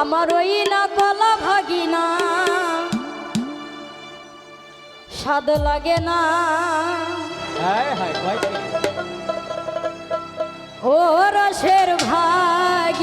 আমার ওই না তলা ভাগিনা। স্বাদ লাগে না। ও রসের ভাগ।